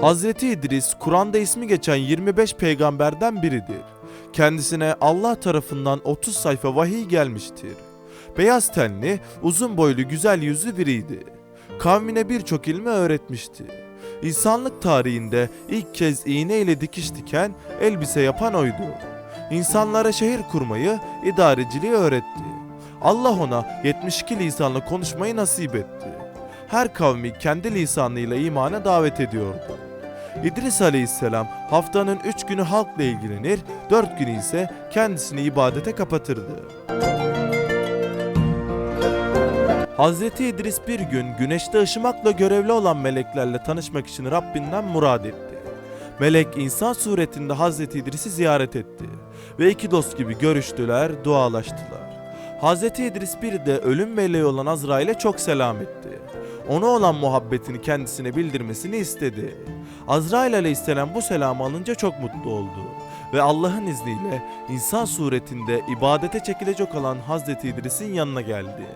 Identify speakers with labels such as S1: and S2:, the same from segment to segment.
S1: Hazreti İdris, Kur'an'da ismi geçen 25 peygamberden biridir. Kendisine Allah tarafından 30 sayfa vahiy gelmiştir. Beyaz tenli, uzun boylu, güzel yüzlü biriydi. Kavmine birçok ilmi öğretmişti. İnsanlık tarihinde ilk kez iğne ile dikiş diken, elbise yapan oydu. İnsanlara şehir kurmayı, idareciliği öğretti. Allah ona 72 lisanla konuşmayı nasip etti. Her kavmi kendi lisanıyla imana davet ediyordu. İdris aleyhisselam haftanın 3 günü halkla ilgilenir, 4 günü ise kendisini ibadete kapatırdı. Hazreti İdris bir gün güneşte ışımakla görevli olan meleklerle tanışmak için Rabbinden murad etti. Melek insan suretinde Hazreti İdris'i ziyaret etti ve iki dost gibi görüştüler, dualaştılar. Hazreti İdris bir de ölüm meleği olan Azrail'e çok selam etti. Ona olan muhabbetini kendisine bildirmesini istedi. Azrail aleyhisselam bu selamı alınca çok mutlu oldu ve Allah'ın izniyle insan suretinde ibadete çekilecek olan Hazreti İdris'in yanına geldi.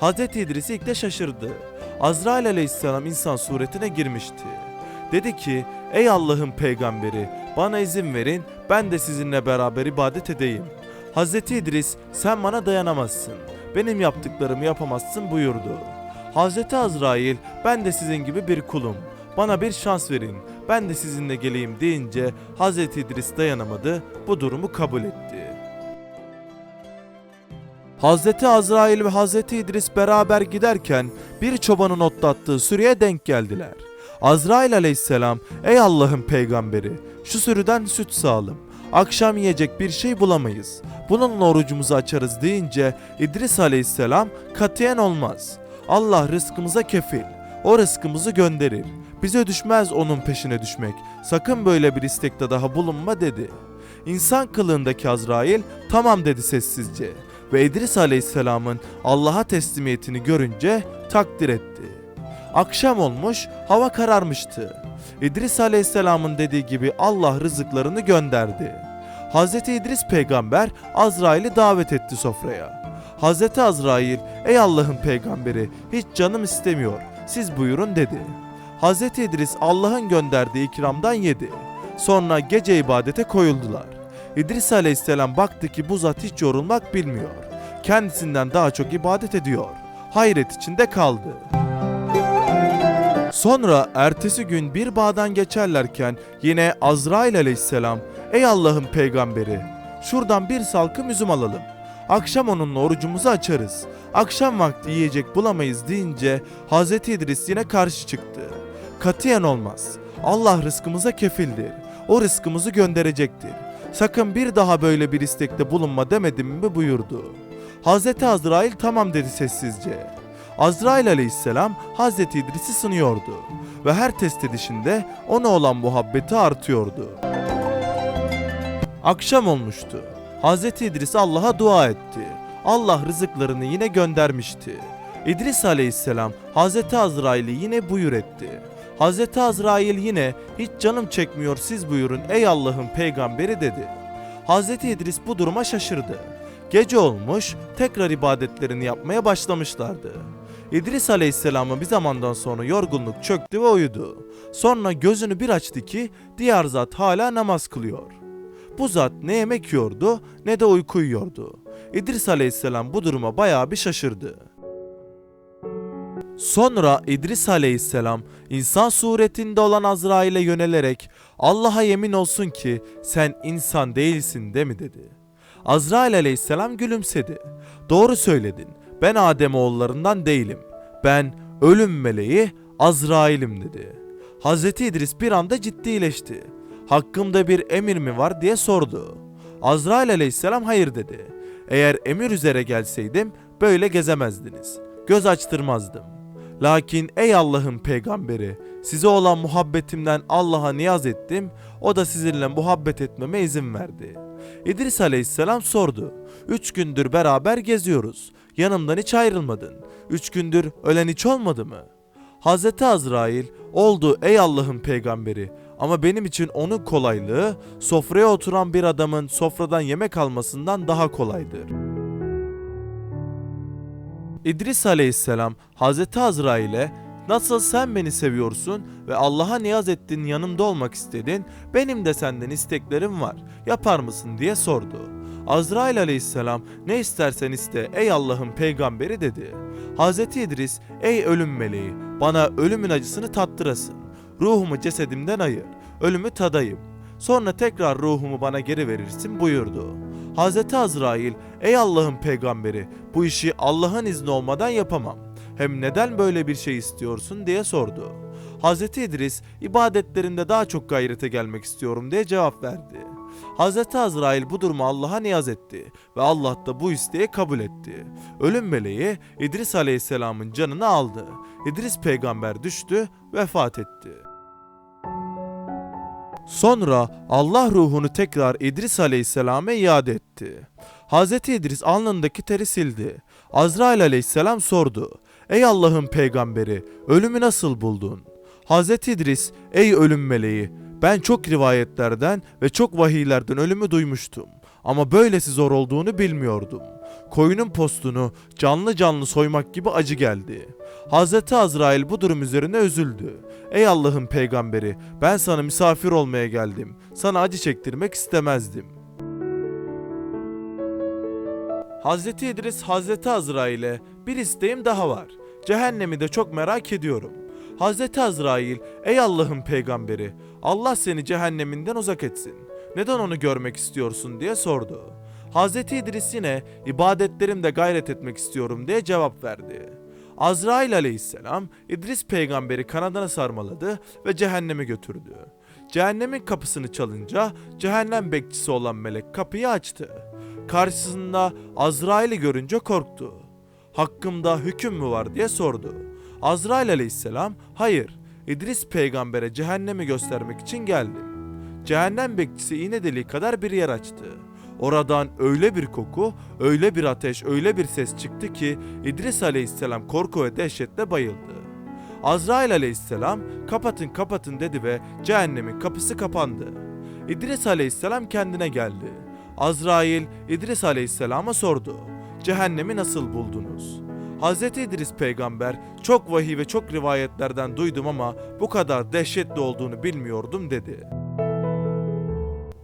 S1: Hazreti İdris ilk de şaşırdı. Azrail aleyhisselam insan suretine girmişti. Dedi ki, ey Allah'ın peygamberi bana izin verin ben de sizinle beraber ibadet edeyim. Hazreti İdris sen bana dayanamazsın. Benim yaptıklarımı yapamazsın buyurdu. Hazreti Azrail ben de sizin gibi bir kulum. Bana bir şans verin. Ben de sizinle geleyim deyince Hazreti İdris dayanamadı. Bu durumu kabul etti. Hazreti Azrail ve Hazreti İdris beraber giderken bir çobanın otlattığı sürüye denk geldiler. Azrail aleyhisselam ey Allah'ın peygamberi şu sürüden süt sağalım. Akşam yiyecek bir şey bulamayız. Bununla orucumuzu açarız deyince İdris aleyhisselam katiyen olmaz. Allah rızkımıza kefil. O rızkımızı gönderir. Bize düşmez onun peşine düşmek. Sakın böyle bir istekte daha bulunma dedi. İnsan kılığındaki Azrail tamam dedi sessizce ve İdris Aleyhisselam'ın Allah'a teslimiyetini görünce takdir etti. Akşam olmuş, hava kararmıştı. İdris Aleyhisselam'ın dediği gibi Allah rızıklarını gönderdi. Hz. İdris peygamber Azrail'i davet etti sofraya. Hz. Azrail, ey Allah'ın peygamberi hiç canım istemiyor, siz buyurun dedi. Hz. İdris Allah'ın gönderdiği ikramdan yedi. Sonra gece ibadete koyuldular. İdris aleyhisselam baktı ki bu zat hiç yorulmak bilmiyor. Kendisinden daha çok ibadet ediyor. Hayret içinde kaldı. Sonra ertesi gün bir bağdan geçerlerken yine Azrail aleyhisselam Ey Allah'ın peygamberi şuradan bir salkım üzüm alalım. Akşam onunla orucumuzu açarız. Akşam vakti yiyecek bulamayız deyince Hazreti İdris yine karşı çıktı. Katiyen olmaz. Allah rızkımıza kefildir. O rızkımızı gönderecektir. Sakın bir daha böyle bir istekte bulunma demedim mi buyurdu. Hazreti Azrail tamam dedi sessizce. Azrail aleyhisselam Hazreti İdris'i sınıyordu ve her test edişinde ona olan muhabbeti artıyordu. Akşam olmuştu. Hazreti İdris Allah'a dua etti. Allah rızıklarını yine göndermişti. İdris aleyhisselam Hazreti Azrail'i yine buyur etti. Hazreti Azrail yine hiç canım çekmiyor siz buyurun ey Allah'ın peygamberi dedi. Hazreti İdris bu duruma şaşırdı. Gece olmuş tekrar ibadetlerini yapmaya başlamışlardı. İdris aleyhisselam'a bir zamandan sonra yorgunluk çöktü ve uyudu. Sonra gözünü bir açtı ki diğer zat hala namaz kılıyor. Bu zat ne yemek yiyordu ne de uyku uyuyordu. İdris aleyhisselam bu duruma bayağı bir şaşırdı. Sonra İdris aleyhisselam insan suretinde olan Azrail'e yönelerek Allah'a yemin olsun ki sen insan değilsin de mi dedi. Azrail aleyhisselam gülümsedi. Doğru söyledin. Ben Adem oğullarından değilim. Ben ölüm meleği Azrail'im dedi. Hazreti İdris bir anda ciddileşti. Hakkımda bir emir mi var diye sordu. Azrail aleyhisselam hayır dedi. Eğer emir üzere gelseydim böyle gezemezdiniz. Göz açtırmazdım. Lakin ey Allah'ın peygamberi size olan muhabbetimden Allah'a niyaz ettim. O da sizinle muhabbet etmeme izin verdi. İdris aleyhisselam sordu. Üç gündür beraber geziyoruz. Yanımdan hiç ayrılmadın. Üç gündür ölen hiç olmadı mı? Hazreti Azrail oldu ey Allah'ın peygamberi ama benim için onun kolaylığı sofraya oturan bir adamın sofradan yemek almasından daha kolaydır. İdris aleyhisselam Hazreti Azrail'e nasıl sen beni seviyorsun ve Allah'a niyaz ettin yanımda olmak istedin, benim de senden isteklerim var, yapar mısın diye sordu. Azrail aleyhisselam ne istersen iste ey Allah'ın peygamberi dedi. Hazreti İdris ey ölüm meleği bana ölümün acısını tattırasın. Ruhumu cesedimden ayır, ölümü tadayım. Sonra tekrar ruhumu bana geri verirsin buyurdu. Hazreti Azrail ey Allah'ın peygamberi bu işi Allah'ın izni olmadan yapamam. Hem neden böyle bir şey istiyorsun diye sordu. Hazreti İdris ibadetlerinde daha çok gayrete gelmek istiyorum diye cevap verdi. Hazreti Azrail bu durumu Allah'a niyaz etti ve Allah da bu isteği kabul etti. Ölüm meleği İdris Aleyhisselam'ın canını aldı. İdris peygamber düştü, vefat etti. Sonra Allah ruhunu tekrar İdris Aleyhisselam'a iade etti. Hazreti İdris alnındaki teri sildi. Azrail Aleyhisselam sordu. Ey Allah'ın peygamberi, ölümü nasıl buldun? Hazreti İdris, ey ölüm meleği, ben çok rivayetlerden ve çok vahiylerden ölümü duymuştum. Ama böylesi zor olduğunu bilmiyordum. Koyunun postunu canlı canlı soymak gibi acı geldi. Hazreti Azrail bu durum üzerine üzüldü. Ey Allah'ın peygamberi, ben sana misafir olmaya geldim. Sana acı çektirmek istemezdim. Hazreti İdris Hazreti Azrail'e bir isteğim daha var. Cehennemi de çok merak ediyorum. Hazreti Azrail, ey Allah'ın peygamberi, Allah seni cehenneminden uzak etsin. Neden onu görmek istiyorsun diye sordu. Hazreti İdris yine ibadetlerimde gayret etmek istiyorum diye cevap verdi. Azrail aleyhisselam İdris peygamberi kanadına sarmaladı ve cehenneme götürdü. Cehennemin kapısını çalınca cehennem bekçisi olan melek kapıyı açtı. Karşısında Azrail'i görünce korktu. Hakkımda hüküm mü var diye sordu. Azrail aleyhisselam hayır İdris peygambere cehennemi göstermek için geldim. Cehennem bekçisi iğne deliği kadar bir yer açtı. Oradan öyle bir koku, öyle bir ateş, öyle bir ses çıktı ki İdris aleyhisselam korku ve dehşetle bayıldı. Azrail aleyhisselam kapatın kapatın dedi ve cehennemin kapısı kapandı. İdris aleyhisselam kendine geldi. Azrail İdris aleyhisselama sordu. Cehennemi nasıl buldunuz? Hz. İdris peygamber çok vahiy ve çok rivayetlerden duydum ama bu kadar dehşetli olduğunu bilmiyordum dedi.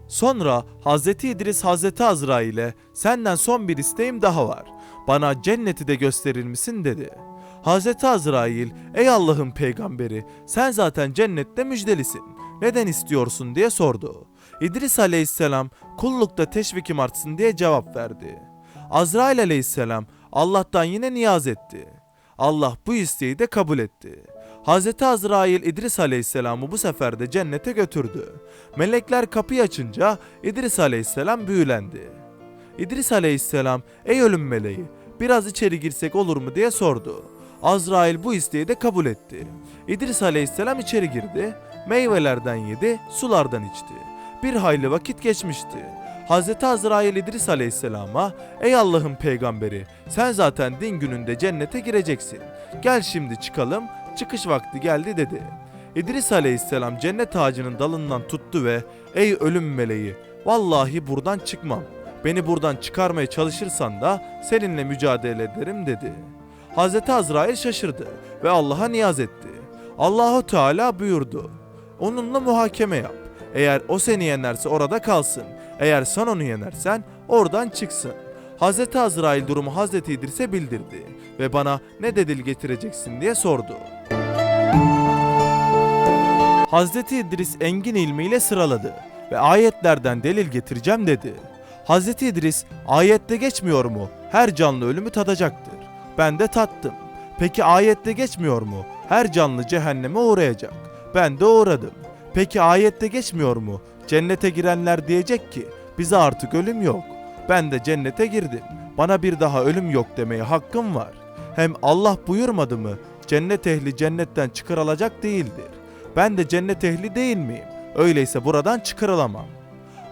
S1: Sonra Hz. İdris Hz. Azrail'e senden son bir isteğim daha var. Bana cenneti de gösterir misin dedi. Hz. Azrail ey Allah'ın peygamberi sen zaten cennette müjdelisin. Neden istiyorsun diye sordu. İdris aleyhisselam kullukta teşvikim artsın diye cevap verdi. Azrail aleyhisselam Allah'tan yine niyaz etti. Allah bu isteği de kabul etti. Hz. Azrail İdris Aleyhisselam'ı bu sefer de cennete götürdü. Melekler kapıyı açınca İdris Aleyhisselam büyülendi. İdris Aleyhisselam ey ölüm meleği biraz içeri girsek olur mu diye sordu. Azrail bu isteği de kabul etti. İdris Aleyhisselam içeri girdi, meyvelerden yedi, sulardan içti. Bir hayli vakit geçmişti. Hz. Azrail İdris Aleyhisselam'a ''Ey Allah'ın peygamberi sen zaten din gününde cennete gireceksin. Gel şimdi çıkalım çıkış vakti geldi.'' dedi. İdris Aleyhisselam cennet ağacının dalından tuttu ve ''Ey ölüm meleği vallahi buradan çıkmam. Beni buradan çıkarmaya çalışırsan da seninle mücadele ederim.'' dedi. Hz. Azrail şaşırdı ve Allah'a niyaz etti. Allahu Teala buyurdu. Onunla muhakeme yap. Eğer o seni yenerse orada kalsın. Eğer sen onu yenersen oradan çıksın. Hz. Azrail durumu Hz. İdris'e bildirdi ve bana ne delil getireceksin diye sordu. Hz. İdris engin ilmiyle sıraladı ve ayetlerden delil getireceğim dedi. Hz. İdris ayette geçmiyor mu? Her canlı ölümü tadacaktır. Ben de tattım. Peki ayette geçmiyor mu? Her canlı cehenneme uğrayacak. Ben de uğradım. Peki ayette geçmiyor mu? Cennete girenler diyecek ki bize artık ölüm yok. Ben de cennete girdim. Bana bir daha ölüm yok demeye hakkım var. Hem Allah buyurmadı mı? Cennet ehli cennetten çıkarılacak değildir. Ben de cennet ehli değil miyim? Öyleyse buradan çıkarılamam.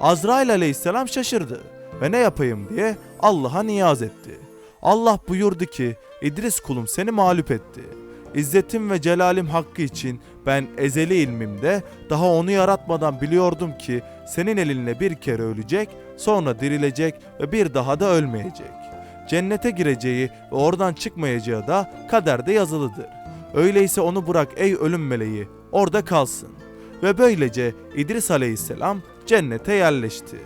S1: Azrail aleyhisselam şaşırdı ve ne yapayım diye Allah'a niyaz etti. Allah buyurdu ki İdris kulum seni mağlup etti. İzzetim ve celalim hakkı için ben ezeli ilmimde daha onu yaratmadan biliyordum ki senin elinle bir kere ölecek, sonra dirilecek ve bir daha da ölmeyecek. Cennete gireceği ve oradan çıkmayacağı da kaderde yazılıdır. Öyleyse onu bırak ey ölüm meleği, orada kalsın. Ve böylece İdris aleyhisselam cennete yerleşti.